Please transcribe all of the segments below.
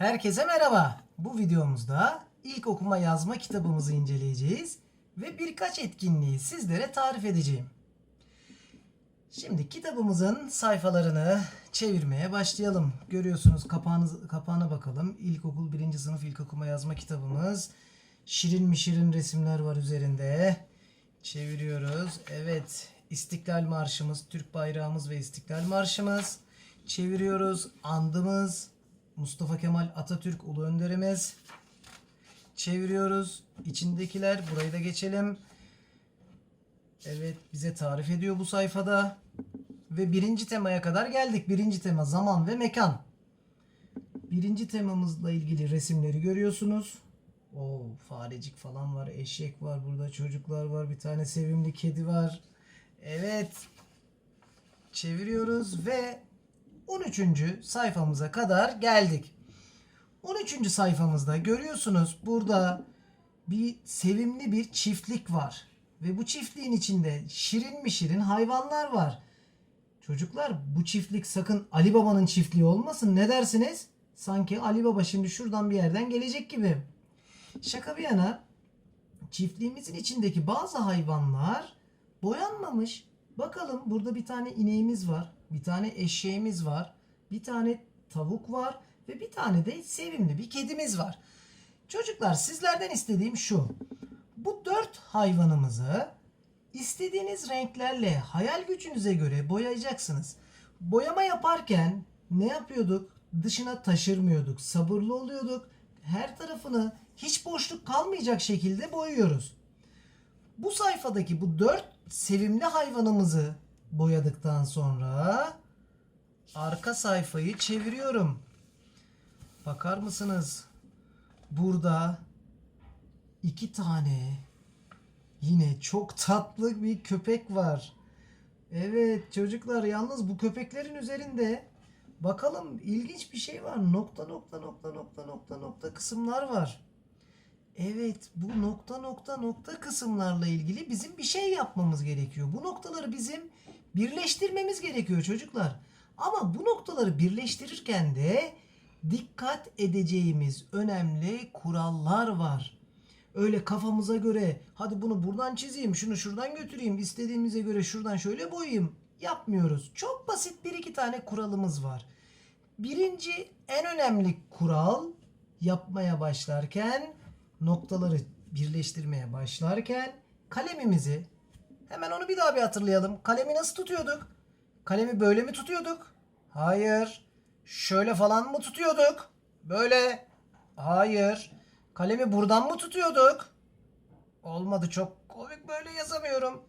Herkese merhaba. Bu videomuzda ilk okuma yazma kitabımızı inceleyeceğiz ve birkaç etkinliği sizlere tarif edeceğim. Şimdi kitabımızın sayfalarını çevirmeye başlayalım. Görüyorsunuz kapağınız, kapağına bakalım. İlkokul 1. sınıf ilk okuma yazma kitabımız. Şirin mi şirin resimler var üzerinde. Çeviriyoruz. Evet. İstiklal Marşımız, Türk bayrağımız ve İstiklal Marşımız. Çeviriyoruz. Andımız, Mustafa Kemal Atatürk Ulu Önderimiz. Çeviriyoruz. İçindekiler. Burayı da geçelim. Evet bize tarif ediyor bu sayfada. Ve birinci temaya kadar geldik. Birinci tema zaman ve mekan. Birinci temamızla ilgili resimleri görüyorsunuz. O farecik falan var, eşek var burada, çocuklar var, bir tane sevimli kedi var. Evet. Çeviriyoruz ve 13. sayfamıza kadar geldik. 13. sayfamızda görüyorsunuz burada bir sevimli bir çiftlik var. Ve bu çiftliğin içinde şirin mi şirin hayvanlar var. Çocuklar bu çiftlik sakın Ali Baba'nın çiftliği olmasın. Ne dersiniz? Sanki Ali Baba şimdi şuradan bir yerden gelecek gibi. Şaka bir yana çiftliğimizin içindeki bazı hayvanlar boyanmamış. Bakalım burada bir tane ineğimiz var. Bir tane eşeğimiz var. Bir tane tavuk var. Ve bir tane de sevimli bir kedimiz var. Çocuklar sizlerden istediğim şu. Bu dört hayvanımızı istediğiniz renklerle hayal gücünüze göre boyayacaksınız. Boyama yaparken ne yapıyorduk? Dışına taşırmıyorduk. Sabırlı oluyorduk. Her tarafını hiç boşluk kalmayacak şekilde boyuyoruz. Bu sayfadaki bu dört sevimli hayvanımızı boyadıktan sonra arka sayfayı çeviriyorum. Bakar mısınız? Burada iki tane yine çok tatlı bir köpek var. Evet çocuklar yalnız bu köpeklerin üzerinde bakalım ilginç bir şey var. Nokta nokta nokta nokta nokta nokta kısımlar var. Evet bu nokta nokta nokta kısımlarla ilgili bizim bir şey yapmamız gerekiyor. Bu noktaları bizim birleştirmemiz gerekiyor çocuklar. Ama bu noktaları birleştirirken de dikkat edeceğimiz önemli kurallar var. Öyle kafamıza göre hadi bunu buradan çizeyim, şunu şuradan götüreyim, istediğimize göre şuradan şöyle boyayayım yapmıyoruz. Çok basit bir iki tane kuralımız var. Birinci en önemli kural yapmaya başlarken noktaları birleştirmeye başlarken kalemimizi hemen onu bir daha bir hatırlayalım. Kalemi nasıl tutuyorduk? Kalemi böyle mi tutuyorduk? Hayır. Şöyle falan mı tutuyorduk? Böyle. Hayır. Kalemi buradan mı tutuyorduk? Olmadı çok komik böyle yazamıyorum.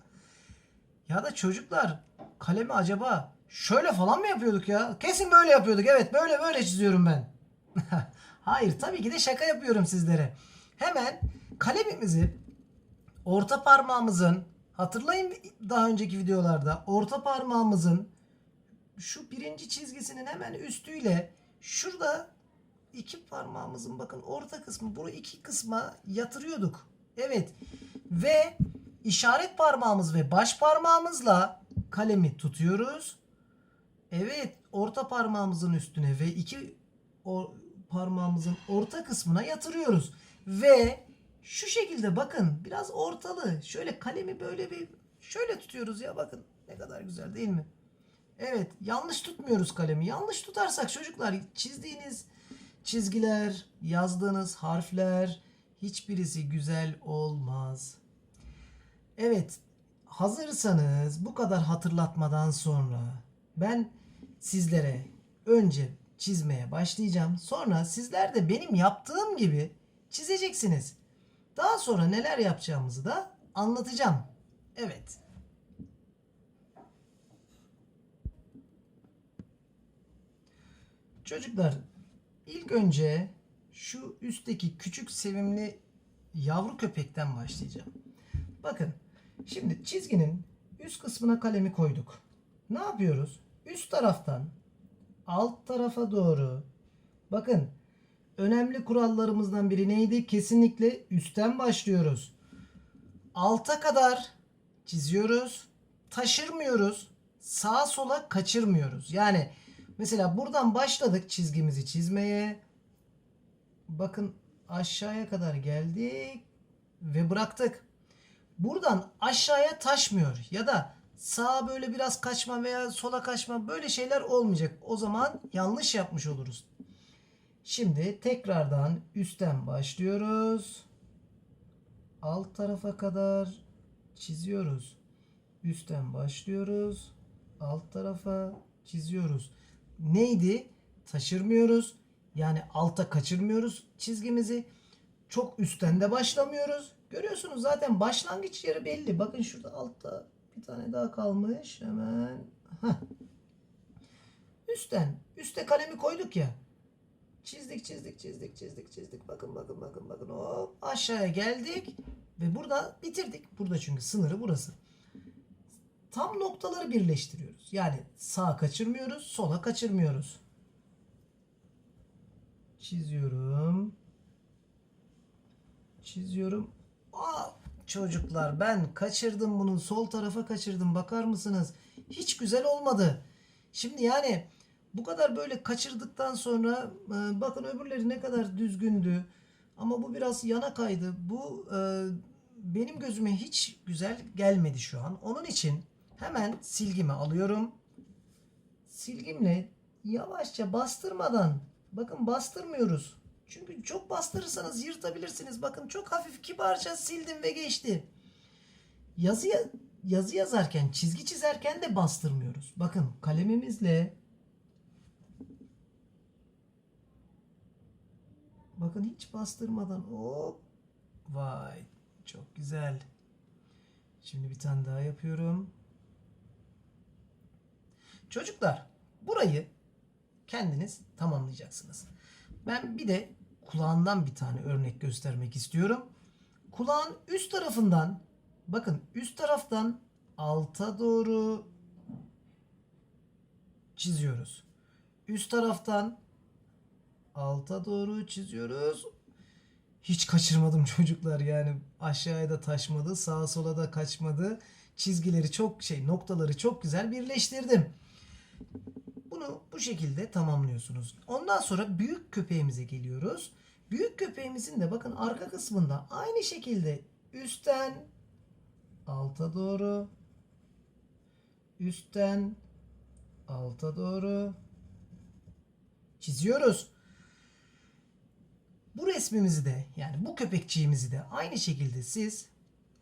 Ya da çocuklar kalemi acaba şöyle falan mı yapıyorduk ya? Kesin böyle yapıyorduk. Evet böyle böyle çiziyorum ben. Hayır tabii ki de şaka yapıyorum sizlere. Hemen kalemimizi orta parmağımızın hatırlayın daha önceki videolarda orta parmağımızın şu birinci çizgisinin hemen üstüyle şurada iki parmağımızın bakın orta kısmı bu iki kısma yatırıyorduk. Evet ve işaret parmağımız ve baş parmağımızla kalemi tutuyoruz. Evet orta parmağımızın üstüne ve iki parmağımızın orta kısmına yatırıyoruz. Ve şu şekilde bakın biraz ortalı şöyle kalemi böyle bir şöyle tutuyoruz ya bakın ne kadar güzel değil mi? Evet yanlış tutmuyoruz kalemi. Yanlış tutarsak çocuklar çizdiğiniz çizgiler, yazdığınız harfler hiçbirisi güzel olmaz. Evet hazırsanız bu kadar hatırlatmadan sonra ben sizlere önce çizmeye başlayacağım. Sonra sizler de benim yaptığım gibi çizeceksiniz. Daha sonra neler yapacağımızı da anlatacağım. Evet. Çocuklar ilk önce şu üstteki küçük sevimli yavru köpekten başlayacağım. Bakın şimdi çizginin üst kısmına kalemi koyduk. Ne yapıyoruz? Üst taraftan alt tarafa doğru bakın önemli kurallarımızdan biri neydi? Kesinlikle üstten başlıyoruz. Alta kadar çiziyoruz. Taşırmıyoruz. Sağa sola kaçırmıyoruz. Yani mesela buradan başladık çizgimizi çizmeye. bakın aşağıya kadar geldik ve bıraktık. Buradan aşağıya taşmıyor ya da sağa böyle biraz kaçma veya sola kaçma böyle şeyler olmayacak. O zaman yanlış yapmış oluruz. Şimdi tekrardan üstten başlıyoruz. Alt tarafa kadar çiziyoruz. Üstten başlıyoruz. Alt tarafa çiziyoruz. Neydi? Taşırmıyoruz. Yani alta kaçırmıyoruz çizgimizi. Çok üstten de başlamıyoruz. Görüyorsunuz zaten başlangıç yeri belli. Bakın şurada altta bir tane daha kalmış. Hemen. Heh. Üstten. Üste kalemi koyduk ya. Çizdik çizdik çizdik çizdik çizdik. Bakın bakın bakın bakın. Hop aşağıya geldik. Ve burada bitirdik. Burada çünkü sınırı burası. Tam noktaları birleştiriyoruz. Yani sağa kaçırmıyoruz, sola kaçırmıyoruz. Çiziyorum. Çiziyorum. Aa, çocuklar ben kaçırdım bunu. Sol tarafa kaçırdım. Bakar mısınız? Hiç güzel olmadı. Şimdi yani bu kadar böyle kaçırdıktan sonra e, bakın öbürleri ne kadar düzgündü. Ama bu biraz yana kaydı. Bu e, benim gözüme hiç güzel gelmedi şu an. Onun için hemen silgimi alıyorum. Silgimle yavaşça bastırmadan bakın bastırmıyoruz. Çünkü çok bastırırsanız yırtabilirsiniz. Bakın çok hafif kibarca sildim ve geçti. Yazı yazı yazarken, çizgi çizerken de bastırmıyoruz. Bakın kalemimizle Bakın hiç bastırmadan hop. Vay çok güzel. Şimdi bir tane daha yapıyorum. Çocuklar burayı kendiniz tamamlayacaksınız. Ben bir de kulağından bir tane örnek göstermek istiyorum. Kulağın üst tarafından bakın üst taraftan alta doğru çiziyoruz. Üst taraftan alta doğru çiziyoruz. Hiç kaçırmadım çocuklar yani aşağıya da taşmadı, sağa sola da kaçmadı. Çizgileri çok şey, noktaları çok güzel birleştirdim. Bunu bu şekilde tamamlıyorsunuz. Ondan sonra büyük köpeğimize geliyoruz. Büyük köpeğimizin de bakın arka kısmında aynı şekilde üstten alta doğru üstten alta doğru çiziyoruz. Bu resmimizi de yani bu köpekçiğimizi de aynı şekilde siz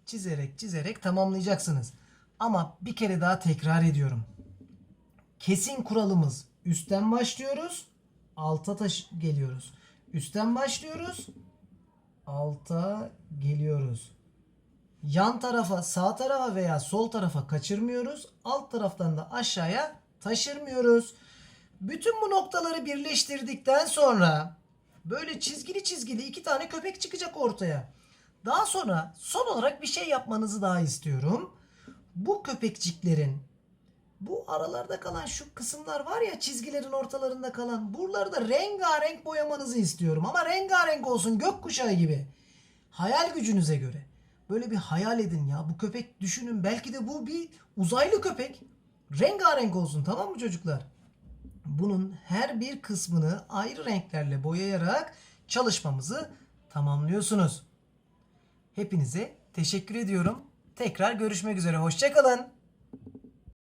çizerek çizerek tamamlayacaksınız. Ama bir kere daha tekrar ediyorum. Kesin kuralımız üstten başlıyoruz, alta taş geliyoruz. Üstten başlıyoruz, alta geliyoruz. Yan tarafa, sağ tarafa veya sol tarafa kaçırmıyoruz. Alt taraftan da aşağıya taşırmıyoruz. Bütün bu noktaları birleştirdikten sonra böyle çizgili çizgili iki tane köpek çıkacak ortaya. Daha sonra son olarak bir şey yapmanızı daha istiyorum. Bu köpekçiklerin bu aralarda kalan şu kısımlar var ya çizgilerin ortalarında kalan buraları da rengarenk boyamanızı istiyorum. Ama rengarenk olsun gökkuşağı gibi. Hayal gücünüze göre. Böyle bir hayal edin ya. Bu köpek düşünün. Belki de bu bir uzaylı köpek. Rengarenk olsun tamam mı çocuklar? Bunun her bir kısmını ayrı renklerle boyayarak çalışmamızı tamamlıyorsunuz. Hepinize teşekkür ediyorum. Tekrar görüşmek üzere. Hoşçakalın.